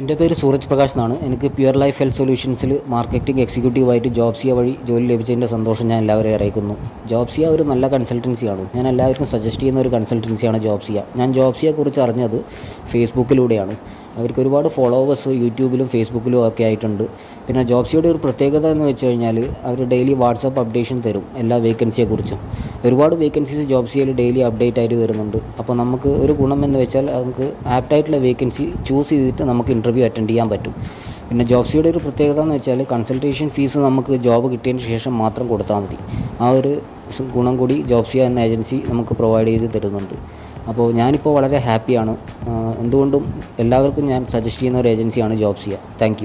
എന്റെ പേര് സൂരജ് പ്രകാശ് എന്നാണ്. എനിക്ക് പ്യുവർ ലൈഫ് ഹെൽത്ത് സൊല്യൂഷൻസിൽ മാർക്കറ്റിംഗ് എക്സിക്യൂട്ടീവായിട്ട് ജോബ്സിയ വഴി ജോലി ലഭിച്ചതിന്റെ സന്തോഷം ഞാൻ എല്ലാവരെയും അറിയിക്കുന്നു. ജോബ്സിയ ഒരു നല്ല കൺസൾട്ടൻസിയാണ് ഞാൻ എല്ലാവർക്കും സജസ്റ്റ് ചെയ്യുന്ന ഒരു കൺസൾട്ടൻസിയാണ് ജോബ്സിയ ഞാൻ ജോബ്സിയെക്കുറിച്ച് അറിഞ്ഞത് ഫേസ്ബുക്കിലൂടെയാണ് അവർക്ക് ഒരുപാട് ഫോളോവേഴ്സ് യൂട്യൂബിലും ഫേസ്ബുക്കിലും ഒക്കെ ആയിട്ടുണ്ട്. പിന്നെ ജോബ്സിയുടെ ഒരു പ്രത്യേകത എന്ന് വെച്ച് കഴിഞ്ഞാൽ അവർ ഡെയിലി വാട്സപ്പ് അപ്ഡേഷൻ തരും എല്ലാ വേക്കൻസിയെക്കുറിച്ചും ഒരുപാട് വേക്കൻസീസ് ജോബ് സിയിൽ ഡെയിലി അപ്ഡേറ്റ് ആയിട്ട് വരുന്നുണ്ട്. അപ്പോൾ നമുക്ക് ഒരു ഗുണം എന്ന് വെച്ചാൽ നമുക്ക് ആപ്റ്റായിട്ടുള്ള വേക്കൻസി ചൂസ് ചെയ്തിട്ട് നമുക്ക് ഇന്റർവ്യൂ അറ്റൻഡ് ചെയ്യാൻ പറ്റും. പിന്നെ ജോബ്സിയുടെ ഒരു പ്രത്യേകത എന്ന് വെച്ചാൽ കൺസൾട്ടേഷൻ ഫീസ് നമുക്ക് ജോബ് കിട്ടിയതിന് ശേഷം മാത്രം കൊടുത്താൽ മതി. ആ ഒരു ഗുണം കൂടി ജോബ്സിയ എന്ന ഏജൻസി നമുക്ക് പ്രൊവൈഡ് ചെയ്ത് തരുന്നുണ്ട്. അപ്പോൾ ഞാനിപ്പോൾ വളരെ ഹാപ്പിയാണ് എന്തുകൊണ്ടും എല്ലാവർക്കും ഞാൻ സജസ്റ്റ് ചെയ്യുന്ന ഒരു ഏജൻസിയാണ് ജോബ്സിയ താങ്ക്